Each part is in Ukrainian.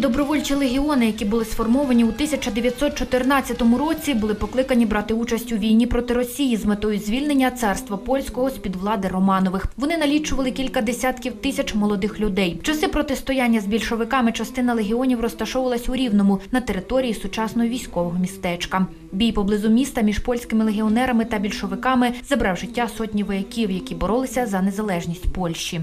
добровольчі легіони, які були сформовані у 1914 році, були покликані брати участь у війні проти Росії з метою звільнення царства польського з під влади Романових. Вони налічували кілька десятків тисяч молодих людей. В часи протистояння з більшовиками частина легіонів розташовувалась у Рівному на території сучасного військового містечка. Бій поблизу міста між польськими легіонерами та більшовиками забрав життя сотні вояків, які боролися за незалежність Польщі.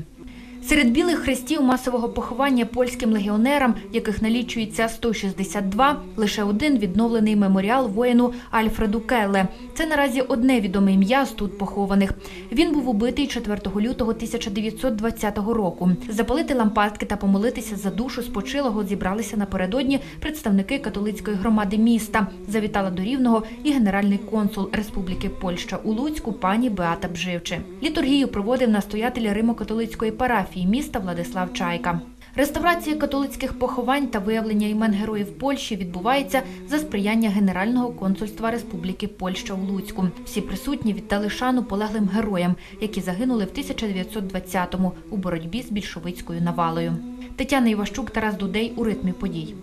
Серед білих хрестів масового поховання польським легіонерам, яких налічується 162, лише один відновлений меморіал воїну Альфреду Келле. Це наразі одне відоме ім'я з тут похованих. Він був убитий 4 лютого 1920 року. Запалити лампадки та помолитися за душу спочилого зібралися напередодні представники католицької громади міста. Завітала до Рівного і генеральний консул Республіки Польща у Луцьку пані Беата Бживчи. Літургію проводив настоятель Римо-католицької парафії міста Владислав Чайка. Реставрація католицьких поховань та виявлення імен героїв Польщі відбувається за сприяння Генерального консульства Республіки Польща у Луцьку. Всі присутні віддали шану полеглим героям, які загинули в 1920-му у боротьбі з більшовицькою навалою. Тетяна Іващук, Тарас Дудей у ритмі подій.